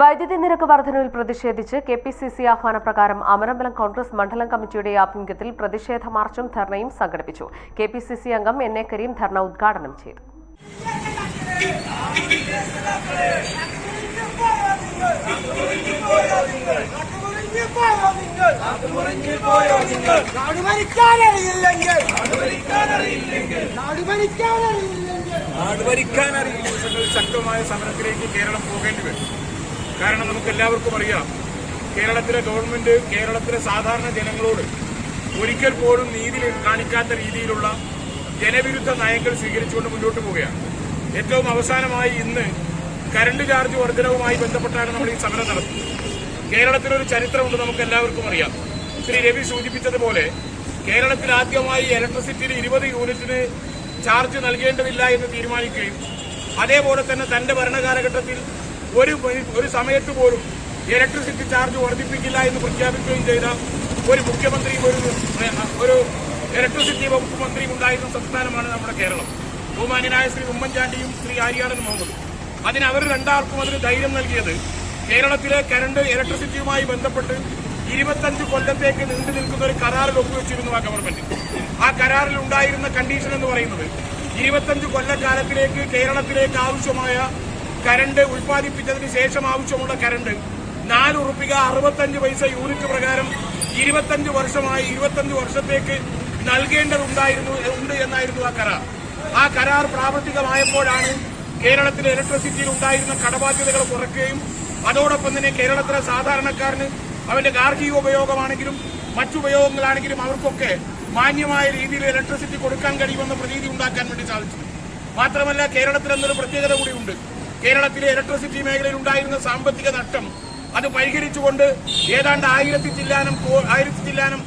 വൈദ്യുതി നിരക്ക് വർധനവിൽ പ്രതിഷേധിച്ച് കെ പി സി സി ആഹ്വാന പ്രകാരം അമരമ്പലം കോൺഗ്രസ് മണ്ഡലം കമ്മിറ്റിയുടെ ആഭിമുഖ്യത്തിൽ പ്രതിഷേധ മാർച്ചും ധർണയും സംഘടിപ്പിച്ചു. കെ പി സി സി അംഗം എൻ എ കരീം ധർണ ഉദ്ഘാടനം ചെയ്തു. ശക്തമായ സമരത്തിലേക്ക് കേരളം പോകേണ്ടി വരും. കാരണം നമുക്ക് എല്ലാവർക്കും അറിയാം കേരളത്തിലെ ഗവൺമെന്റ് കേരളത്തിലെ സാധാരണ ജനങ്ങളോട് ഒരിക്കൽ പോലും നീതി കാണിക്കാത്ത രീതിയിലുള്ള ജനവിരുദ്ധ നയങ്ങൾ സ്വീകരിച്ചുകൊണ്ട് മുന്നോട്ട് പോവുകയാണ്. ഏറ്റവും അവസാനമായി ഇന്ന് കരണ്ട് ചാർജ് വർധനവുമായി ബന്ധപ്പെട്ടാണ് നമ്മൾ ഈ സമരം നടത്തുന്നത്. കേരളത്തിലൊരു ചരിത്രമുണ്ട് നമുക്ക് എല്ലാവർക്കും അറിയാം. ശ്രീ രവി സൂചിപ്പിച്ചതുപോലെ കേരളത്തിൽ ആദ്യമായി ഇലക്ട്രിസിറ്റിയിൽ ഇരുപത് യൂണിറ്റിന് ചാർജ് നൽകേണ്ടതില്ല എന്ന് തീരുമാനിക്കുകയും അതേപോലെ തന്നെ തന്റെ ഭരണകാലഘട്ടത്തിൽ ഒരു ഒരു സമയത്ത് പോലും ഇലക്ട്രിസിറ്റി ചാർജ് വർദ്ധിപ്പിക്കില്ല എന്ന് പ്രഖ്യാപിക്കുകയും ചെയ്ത ഒരു മുഖ്യമന്ത്രിയും ഒരു ഒരു ഇലക്ട്രിസിറ്റി വകുപ്പ് മന്ത്രിയും ഉണ്ടായിരുന്ന സംസ്ഥാനമാണ് നമ്മുടെ കേരളം. ബഹുമാന്യനായ ശ്രീ ഉമ്മൻചാണ്ടിയും ശ്രീ ആര്യാടൻ മുഹമ്മദും അതിന് അവർ രണ്ടാൾക്കും അതിന് ധൈര്യം നൽകിയത് കേരളത്തിലെ കരണ്ട് ഇലക്ട്രിസിറ്റിയുമായി ബന്ധപ്പെട്ട് ഇരുപത്തഞ്ച് കൊല്ലത്തേക്ക് നീണ്ടു നിൽക്കുന്ന ഒരു കരാറിൽ ഒപ്പുവെച്ചിരുന്നു ആ ഗവൺമെന്റ് ആ കരാറിൽ ഉണ്ടായിരുന്ന കണ്ടീഷൻ എന്ന് പറയുന്നത് ഇരുപത്തഞ്ച് കൊല്ലക്കാലത്തിലേക്ക് കേരളത്തിലേക്ക് ആവശ്യമായ കരണ്ട് ഉൽപ്പാദിപ്പിച്ചതിന് ശേഷം ആവശ്യമുള്ള കരണ്ട് നാല് ഉറുപ്പിക അറുപത്തഞ്ച് പൈസ യൂണിറ്റ് പ്രകാരം ഇരുപത്തഞ്ച് വർഷമായി ഇരുപത്തഞ്ച് വർഷത്തേക്ക് നൽകേണ്ടതുണ്ടായിരുന്നു ഉണ്ട് എന്നായിരുന്നു ആ കരാർ. ആ കരാർ പ്രാവർത്തികമായപ്പോഴാണ് കേരളത്തിലെ ഇലക്ട്രിസിറ്റിയിൽ ഉണ്ടായിരുന്ന കടബാധ്യതകൾ കുറയ്ക്കുകയും അതോടൊപ്പം തന്നെ കേരളത്തിലെ സാധാരണക്കാരന് അവന്റെ ഗാർഹിക ഉപയോഗമാണെങ്കിലും മറ്റുപയോഗങ്ങളാണെങ്കിലും അവർക്കൊക്കെ മാന്യമായ രീതിയിൽ ഇലക്ട്രിസിറ്റി കൊടുക്കാൻ കഴിയുമെന്ന പ്രതീതി ഉണ്ടാക്കാൻ വേണ്ടി സാധിച്ചു. മാത്രമല്ല കേരളത്തിൽ എന്നൊരു പ്രത്യേകത കൂടിയുണ്ട്. കേരളത്തിലെ ഇലക്ട്രിസിറ്റി മേഖലയിൽ ഉണ്ടായിരുന്ന സാമ്പത്തിക നഷ്ടം അത് പരിഹരിച്ചുകൊണ്ട് ഏതാണ്ട് ആയിരത്തി ചില്ലാനം ആയിരത്തി ചില്ലാനം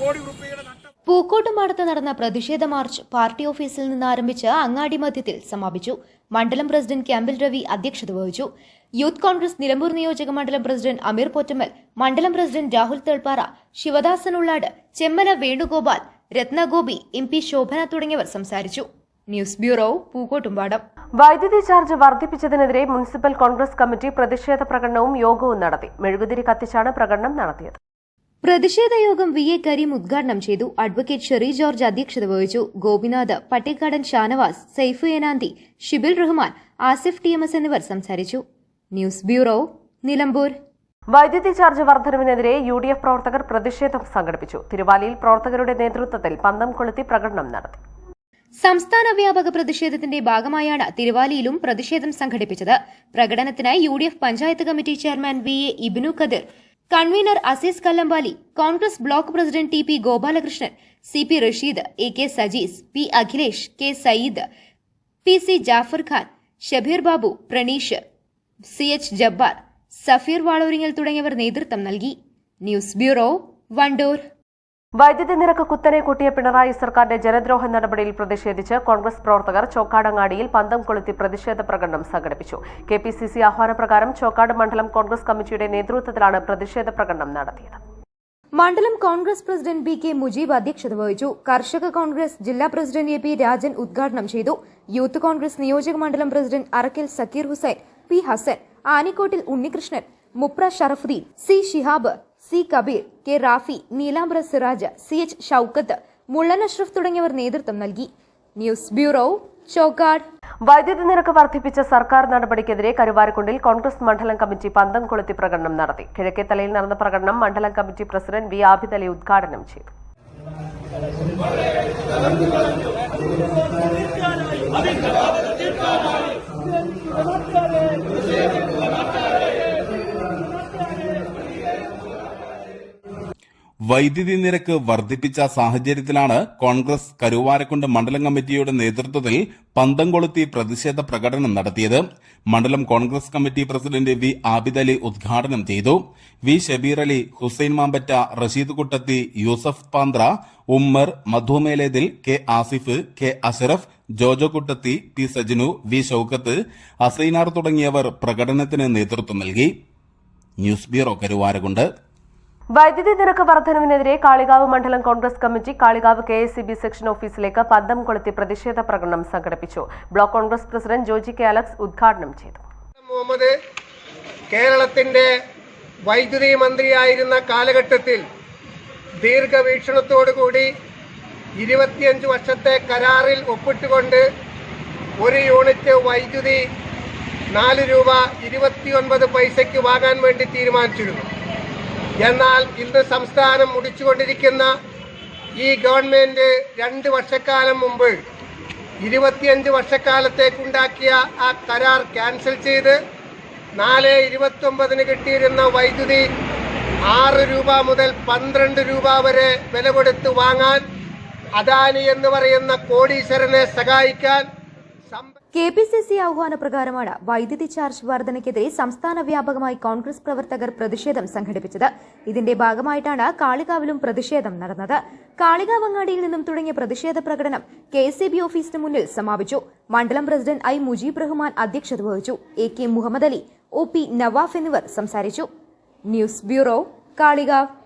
കോടി റുപ്യയുടെ പൂക്കോട്ടുമാടത്ത് നടന്ന പ്രതിഷേധ മാർച്ച് പാർട്ടി ഓഫീസിൽ നിന്ന് ആരംഭിച്ച് അങ്ങാടി മധ്യത്തിൽ സമാപിച്ചു. മണ്ഡലം പ്രസിഡന്റ് ക്യാമ്പിൽ രവി അധ്യക്ഷത വഹിച്ചു. യൂത്ത് കോൺഗ്രസ് നിലമ്പൂർ നിയോജക മണ്ഡലം പ്രസിഡന്റ് അമീർ പൊറ്റമ്മൽ മണ്ഡലം president Rahul Thelppara Sivadasan Ulladu Chemmala Venugopal Rathnagopi M P Shobhana തുടങ്ങിയവർ സംസാരിച്ചു. News bureau Pookkottumpadam. വൈദ്യുതി ചാർജ് വർദ്ധിപ്പിച്ചതിനെതിരെ മുനിസിപ്പൽ കോൺഗ്രസ് കമ്മിറ്റി പ്രതിഷേധ പ്രകടനവും യോഗവും നടത്തി. മെഴുകുതിരി കത്തിച്ചാണ് പ്രകടനം നടത്തിയത്. പ്രതിഷേധ യോഗം വി എ കരീം ഉദ്ഘാടനം ചെയ്തു. അഡ്വക്കേറ്റ് ഷെറി ജോർജ് അധ്യക്ഷത വഹിച്ചു. Gopinath Pattikkadan Shanavas Saifu Enanthi Shibil Rahman Asif T M S എന്നിവർ സംസാരിച്ചു. News bureau Nilambur. വൈദ്യുതി ചാർജ് വർധനവിനെതിരെ യു ഡി എഫ് പ്രവർത്തകർ പ്രതിഷേധം സംഘടിപ്പിച്ചു. തിരുവാലിയിൽ പ്രവർത്തകരുടെ നേതൃത്വത്തിൽ പന്തം കൊളുത്തി പ്രകടനം നടത്തി. സംസ്ഥാന വ്യാപക പ്രതിഷേധത്തിന്റെ ഭാഗമായാണ് തിരുവാലിയിലും പ്രതിഷേധം സംഘടിപ്പിച്ചത്. പ്രകടനത്തിനായി U D F panchayat committee chairman V A Ibinu Kadir convener Azeez Kallambali Congress block president T P Gopalakrishnan C P Rasheed A K Sajees P Akhilesh K Sayyid P C Jafar Khan Shabeer Babu Praneesh C H Jabbar Safeer Valooringal തുടങ്ങിയവർ നേതൃത്വം നൽകി. News bureau Wandoor. വൈദ്യുതി നിരക്ക് കുത്തനെ കൂട്ടിയ പിണറായി സർക്കാരിന്റെ ജനദ്രോഹ നടപടിയിൽ പ്രതിഷേധിച്ച് കോൺഗ്രസ് പ്രവർത്തകർ ചോക്കാടങ്ങാടിയിൽ പന്തം കൊളുത്തി പ്രതിഷേധ പ്രകടനം സംഘടിപ്പിച്ചു. കെ പി സി സി ആഹ്വാനപ്രകാരം ചോക്കാട് മണ്ഡലം കോൺഗ്രസ് കമ്മിറ്റിയുടെ നേതൃത്വത്തിലാണ് പ്രതിഷേധ പ്രകടനം നടത്തിയത്. മണ്ഡലം Congress president B K Mujeeb അധ്യക്ഷത വഹിച്ചു. കർഷക കോൺഗ്രസ് ജില്ലാ പ്രസിഡന്റ് എ പി രാജൻ ഉദ്ഘാടനം ചെയ്തു. യൂത്ത് കോൺഗ്രസ് നിയോജക മണ്ഡലം president Arakkal Sakeer Hussain P Hasan Anikkottil Unnikrishnan Mupra Sharafuddin C Shihab C Kabeer K Rafi Neelambra Siraj C H Shoukath Mullan Ashraf തുടങ്ങിയവർ നേതൃത്വം നൽകി. News bureau Chokkad. വൈദ്യുതി നിരക്ക് വർദ്ധിപ്പിച്ച സർക്കാർ നടപടിക്കെതിരെ കരുവാരക്കുണ്ടിൽ കോൺഗ്രസ് മണ്ഡലം കമ്മിറ്റി പന്തം കൊളുത്തി പ്രകടനം നടത്തി. കിഴക്കേത്തലയിൽ നടന്ന പ്രകടനം മണ്ഡലം committee president V Abid Ali ഉദ്ഘാടനം ചെയ്തു. വൈദ്യുതി നിരക്ക് വർദ്ധിപ്പിച്ച സാഹചര്യത്തിലാണ് കോൺഗ്രസ് കരുവാരക്കുണ്ട് മണ്ഡലം കമ്മിറ്റിയുടെ നേതൃത്വത്തിൽ പന്തം കൊളുത്തി പ്രതിഷേധ പ്രകടനം നടത്തിയത്. മണ്ഡലം Congress committee president V Abid Ali ഉദ്ഘാടനം ചെയ്തു. V Shabeer Ali Hussain Mampatta Rasheed Kuttathi Yusuf Panthra Ummer മധുമേലേതിൽ K Asif K Ashraf Jojo Kuttathi P Sajinu V Shoukath Asainar തുടങ്ങിയവർ പ്രകടനത്തിന് നേതൃത്വം നൽകി. ന്യൂസ് ബ്യൂറോ കരുവാരകുണ്ട് വൈദ്യുതി നിരക്ക് വർധനവിനെതിരെ കാളികാവ് മണ്ഡലം Congress committee Kalikavu K S C B section ഓഫീസിലേക്ക് പന്തം കൊളുത്തി പ്രതിഷേധ പ്രകടനം സംഘടിപ്പിച്ചു. Block Congress president Joji K Alex ഉദ്ഘാടനം ചെയ്തു. മുഹമ്മദ് കേരളത്തിന്റെ വൈദ്യുതി മന്ത്രിയായിരുന്ന കാലഘട്ടത്തിൽ ദീർഘവീക്ഷണത്തോടുകൂടി ഇരുപത്തിയഞ്ച് വർഷത്തെ കരാറിൽ ഒപ്പിട്ടുകൊണ്ട് ഒരു യൂണിറ്റ് വൈദ്യുതി നാല് രൂപ ഇരുപത്തിയൊൻപത് പൈസയ്ക്ക് വാങ്ങാൻ വേണ്ടി തീരുമാനിച്ചിരുന്നു. എന്നാൽ ഇന്ന് സംസ്ഥാനം മുടിച്ചുകൊണ്ടിരിക്കുന്ന ഈ ഗവൺമെന്റ് രണ്ട് വർഷക്കാലം മുമ്പ് ഇരുപത്തിയഞ്ച് വർഷക്കാലത്തേക്കുണ്ടാക്കിയ ആ കരാർ ക്യാൻസൽ ചെയ്ത് നാല് ഇരുപത്തൊമ്പതിന് കിട്ടിയിരുന്ന വൈദ്യുതി ആറ് രൂപ മുതൽ പന്ത്രണ്ട് രൂപ വരെ വില കൊടുത്ത് വാങ്ങാൻ അദാനി എന്ന് പറയുന്ന കോടീശ്വരനെ സഹായിക്കാൻ കെ പി സി സി ആഹ്വാന പ്രകാരമാണ് വൈദ്യുതി ചാർജ് വർധനയ്ക്കെതിരെ സംസ്ഥാന വ്യാപകമായി കോൺഗ്രസ് പ്രവർത്തകർ പ്രതിഷേധം സംഘടിപ്പിച്ചത്. ഇതിന്റെ ഭാഗമായിട്ടാണ് കാളികാവിലും പ്രതിഷേധം നടന്നത്. കാളികാവങ്ങാടിയിൽ നിന്നും തുടങ്ങിയ പ്രതിഷേധ പ്രകടനം കെ എസ് ബി ഓഫീസിന് മുന്നിൽ സമാപിച്ചു. മണ്ഡലം പ്രസിഡന്റ് ഐ മുജീബ് റഹ്മാൻ അധ്യക്ഷത വഹിച്ചു. A K Muhammad Ali O P Navaf എന്നിവർ സംസാരിച്ചു. News bureau Kalikavu.